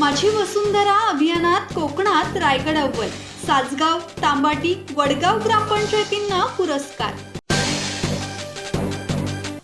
माझी वसुंधरा अभियानात कोकणात रायगड अव्वल सासगाव तांबाटी वडगाव ग्रामपंचायतींना पुरस्कार.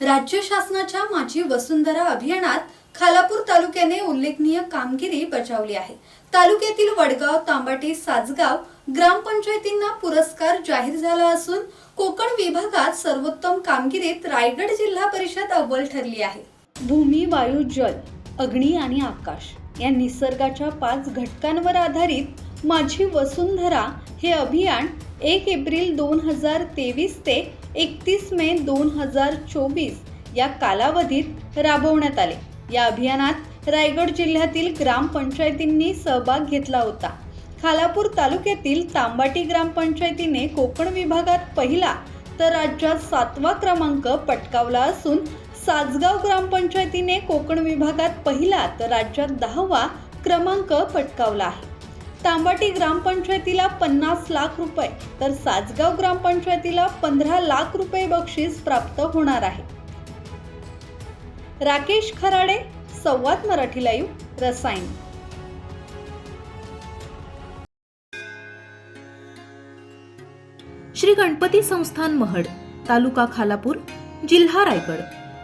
राज्य शासनाच्या माझी वसुंधरा अभियानात खालापूर तालुक्याने उल्लेखनीय कामगिरी बजावली आहे. तालुक्यातील वडगाव तांबाटी सासगाव ग्रामपंचायतींना पुरस्कार जाहीर झाला असून कोकण विभागात सर्वोत्तम कामगिरीत रायगड जिल्हा परिषद अव्वल ठरली आहे. भूमी वायू जल अग्नी आणि आकाश. या निसर्गाच्या पाच घटकांवर आधारित माझी वसुंधरा हे अभियान एक एप्रिल दोन हजार तेवीस ते एकतीस मे दोन हजार चोवीस या कालावधीत राबवण्यात आले. या अभियानात रायगड जिल्ह्यातील ग्रामपंचायतींनी सहभाग घेतला होता. खालापूर तालुक्यातील तांबाटी ग्रामपंचायतीने कोकण विभागात पहिला तर राज्यात सातवा क्रमांक पटकावला असून सासगाव ग्रामपंचायतीने कोकण विभागात पहिला तर राज्यात दहावा क्रमांक पटकावला आहे. तांबाटी ग्रामपंचायतीला पन्नास लाख रुपये तर सासगाव ग्रामपंचायतीला पंधरा लाख रुपये बक्षीस प्राप्त होणार आहे. राकेश खराडे संवाद मराठी लाईव्ह रसायन. श्री गणपती संस्थान महड तालुका खालापूर जिल्हा रायगड.